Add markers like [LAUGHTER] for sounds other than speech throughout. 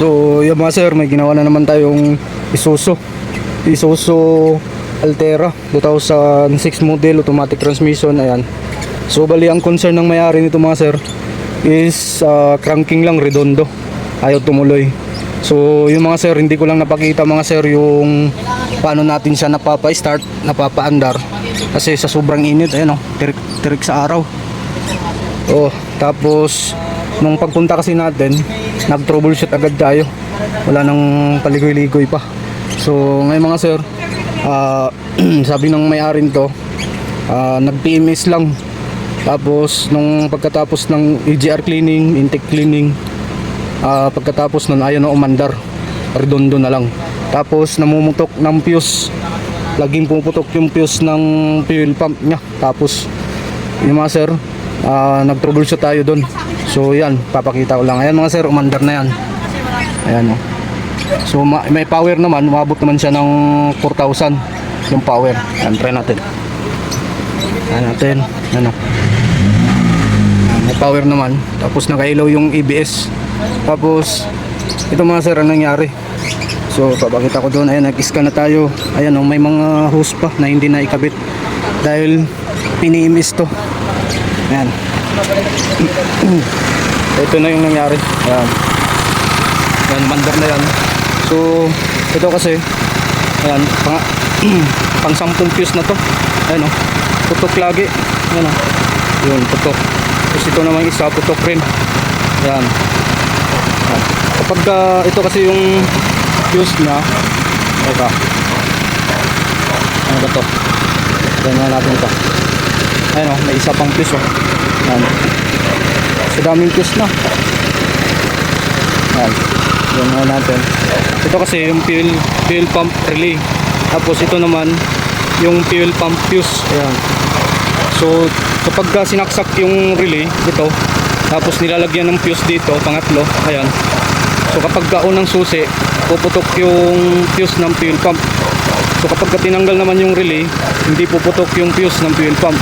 So, yung mga sir, may ginawa na naman tayong Isuzu. Isuzu Altera 2006 model automatic transmission. Ayan. So, bali ang concern ng may-ari nito mga sir is ah, cranking lang redondo. Ayaw tumuloy. So, yung mga sir, hindi ko lang napakita mga sir yung paano natin siya napapa-start, napapa-andar. Kasi sa sobrang init, ayan o, tirik, tirik sa araw. Oh, tapos nung pagpunta kasi natin, nag-troubleshoot agad tayo. Wala nang paligoy-ligoy pa. So, ngayon mga sir, ah, [CLEARS THROAT] sabi ng may-ari nito, ah, nag-PMS lang. Tapos nung pagkatapos ng EGR cleaning, intake cleaning, ah, pagkatapos nun ayaw na umandar. Redondo na lang. Tapos namumutok ng fuse. Laging pumuputok yung fuse ng fuel pump niya. Tapos yung mga sir, ah, nag-troubleshoot tayo doon. So yan, papakita ko lang. Ayan mga sir, umandar na yan. Ayan o. So ma- may power naman, umabot naman siya ng 4,000 yung power. Ayan, try natin. Ayan natin. Ayan o. Ayan, may power naman. Tapos nakailaw yung ABS. Tapos, ito mga sir, ang nangyari. So, papakita ko doon. Ayan, nag-scan na tayo. Ayan o, may mga hose pa na hindi na ikabit. Dahil piniimis to. Ayan. Ito na yung nangyari. Ayan. Ayan, mandar na yan. So, ito kasi, ayan, pang, [CLEARS THROAT] pang sampung fuse na to. Ayan o, putok lagi. Ayan o, yun, putok. Tapos ito naman isa, putok rin. Ayan. Ayan. Kapag ah, ito kasi yung fuse na, ito. Ano ba to? Ganyan natin ito. Ayan o, may isa pang fuse o. Ayan. Sa daming fuse na. Ayan. Yan nga natin. Ito kasi yung fuel, fuel pump relay. Tapos ito naman yung fuel pump fuse. Ayan. So kapag ka sinaksak yung relay ito, tapos nilalagyan ng fuse dito, pangatlo, ayan. So kapag ka unang susi, puputok yung fuse ng fuel pump. So kapag ka tinanggal naman yung relay, hindi puputok yung fuse ng fuel pump.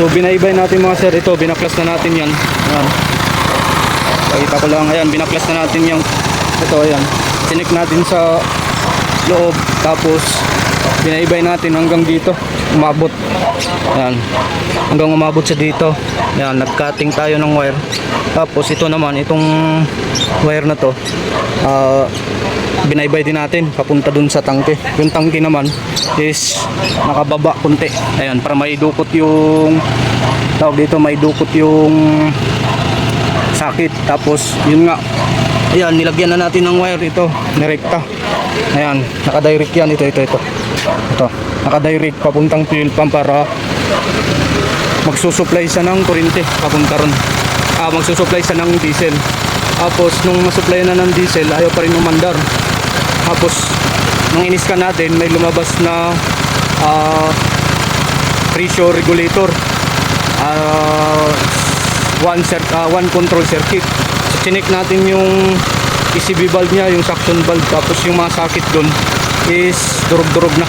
So binaybay natin mga sir, ito binaklas na natin yan. Ayan. Pakita ko lang, ayan, binaklas na natin yung ito, ayan. Tinik natin sa loob, tapos binaybay natin hanggang dito, umabot. Ayan. Hanggang umabot sa dito. Ayan, nag-cutting tayo ng wire. Tapos ito naman, itong wire na to, ah, binaybay din natin papunta dun sa tangke. Yung tangke naman is nakababa kunti. Ayan, para may dukot yung tawag dito, may dukot yung sakit. Tapos yun nga. Ayan nilagyan na natin ng wire ito. Nirekta ayan nakadirect yan. Ito ito ito. Ito nakadirect papuntang fuel pump para magsusupply siya ng kuryente papunta ron. Ah, magsusupply siya ng diesel. Tapos nung masupply na ng diesel ayaw pa rin umandar tapos nung iniskan natin may lumabas na ah, pressure regulator ah, one cir- ah, one control circuit. So chinek natin yung ECB valve niya, yung suction valve tapos yung mga socket doon is durog-durog na.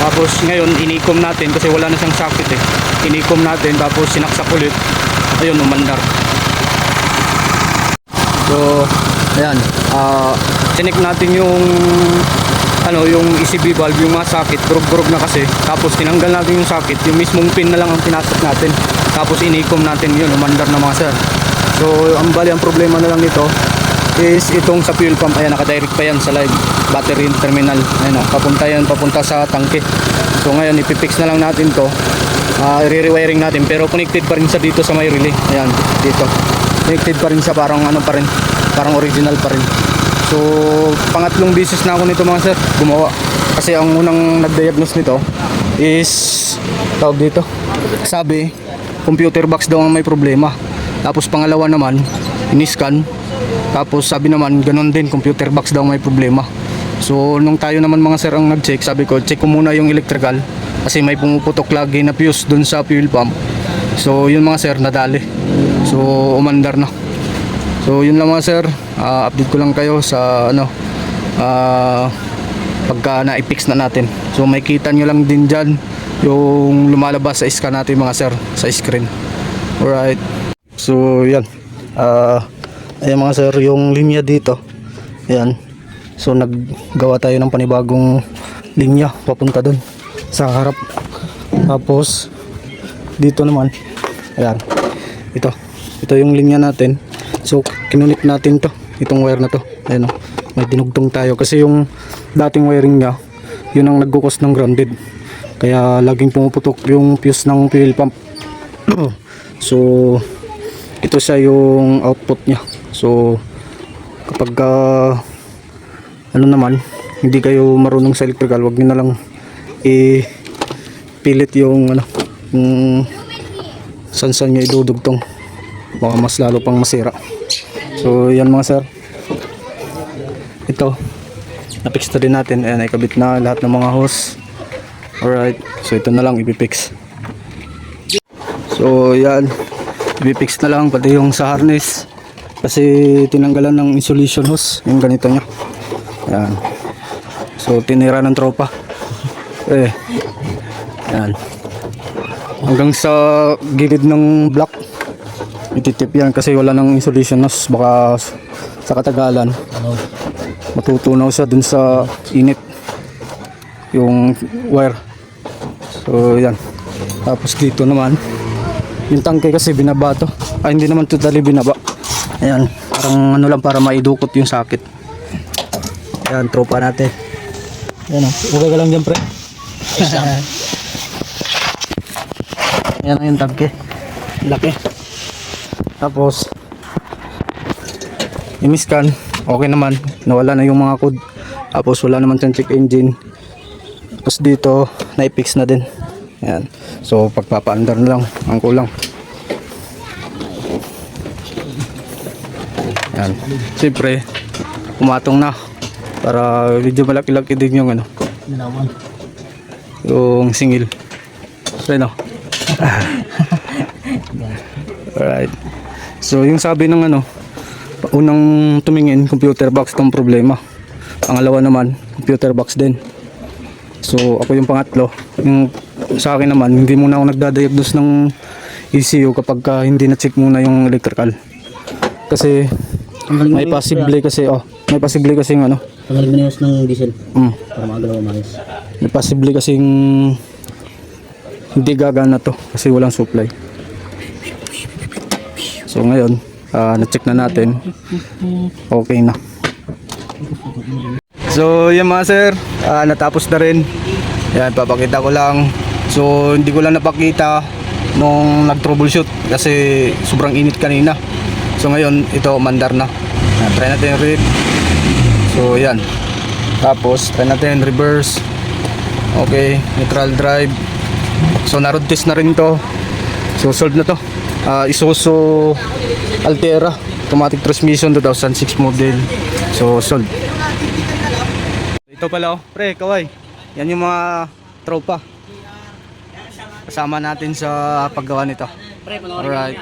Tapos ngayon inikom natin kasi wala na siyang socket eh. Inikom natin tapos sinaksak ulit. Ayun umandar. So ayan, ah chinek natin yung ano yung ECB valve yung mga socket. Durog-durog na kasi. Tapos tinanggal natin yung socket. Yung mismong pin na lang ang pinasok natin. Tapos inikom natin yun. Umandar na mga sir. So ang bali ang problema na lang nito is itong sa fuel pump. Ayan nakadirect pa yan sa live battery terminal. Ayan o, papunta yan papunta sa tangke. So ngayon ipipix na lang natin to. Uh, i-rewiring natin. Pero connected pa rin sa dito sa may relay. Ayan dito. Connected pa rin siya. Parang ano pa rin. Parang original pa rin So, pangatlong beses na ako nito mga sir, gumawa. Kasi ang unang nag-diagnose nito is, tawag dito, sabi, computer box daw ang may problema. Tapos pangalawa naman, iniscan. Tapos sabi naman, ganun din, computer box daw may problema. So, nung tayo naman mga sir ang nag-check, sabi ko, check ko muna yung electrical. Kasi may pumuputok lagi na fuse dun sa fuel pump. So, yun mga sir, nadali. So, umandar na. So yun lang mga sir, Ah, update ko lang kayo sa ano ah, pagka na-fix na natin. So may kita nyo lang din dyan yung lumalabas sa scan natin mga sir sa screen. Alright. So yan. Ah, ayan mga sir, yung linya dito Ayan. So naggawa tayo ng panibagong linya papunta doon sa harap. Tapos dito naman ayan. Ito. Ito yung linya natin. So kinunik natin to. Itong wire na to. Ayan. May dinugtong tayo kasi yung dating wiring niya yun ang nagkukos ng grounded. Kaya laging pumuputok yung fuse ng fuel pump. [CLEARS THROAT] so ito siya yung output niya. So kapag ah, ano naman hindi kayo marunong sa electrical wag niyo na lang i-pilit yung ano yung saan nyo idudugtong baka mas lalo pang masira. So yan mga sir. Ito. Napix na din natin. Ayan ikabit na lahat ng mga hose. Alright. So ito na lang ipipix. So yan. Ipipix na lang pati yung sa harness. Kasi tinanggalan ng insulation hose yung ganito nya yan so tinira ng tropa. Eh. Yan hanggang sa gilid ng block ititip yan kasi wala nang insulation hose baka sa katagalan matutunaw siya dun sa init yung wire. So yan. Tapos dito naman yung tangke kasi binaba to. Ay hindi naman totally binaba. Ayan parang ano lang para maidukot yung sakit. Ayan tropa natin. Ayan o huwag ka lang dyan pre. [LAUGHS] Ayan ang yung tangke. Laki tapos imiskan okay naman. Nawala na yung mga code. Tapos wala naman siyang check engine. Tapos dito naipix na din. Yan so pagpapaandar na lang. Ang kulang. Yan siyempre umatong na. Para medyo malaki-laki din yung ano. Yung singil. So no [LAUGHS] alright so yung sabi ng ano unang tumingin computer box tong problema. Pangalawa naman computer box din. So ako yung pangatlo. Yung sa akin naman hindi muna ako nagdadiagnose ng ECU kapag ka hindi na check muna yung electrical. Kasi may possible kasi oh may possible kasi ano. Tanggalin mo na yung ng diesel. Mm, para makagalaw umayos. may possible kasing hindi gagana to kasi walang supply so ngayon ah, na-check na natin. Okay na. So yan mga sir. Ah, natapos na rin. Yan papakita ko lang. So hindi ko lang napakita nung nag troubleshoot kasi sobrang init kanina. So ngayon ito mandar na. Ah, try natin read so yan. Tapos try natin reverse. Okay neutral drive. So na-road test na rin to. So solved na to Ah, Isuzu Altera automatic transmission 2006 model. So solved ito pala oh. Pre kaway. Yan yung mga tropa. Kasama natin sa paggawa nito. Pre, Alright.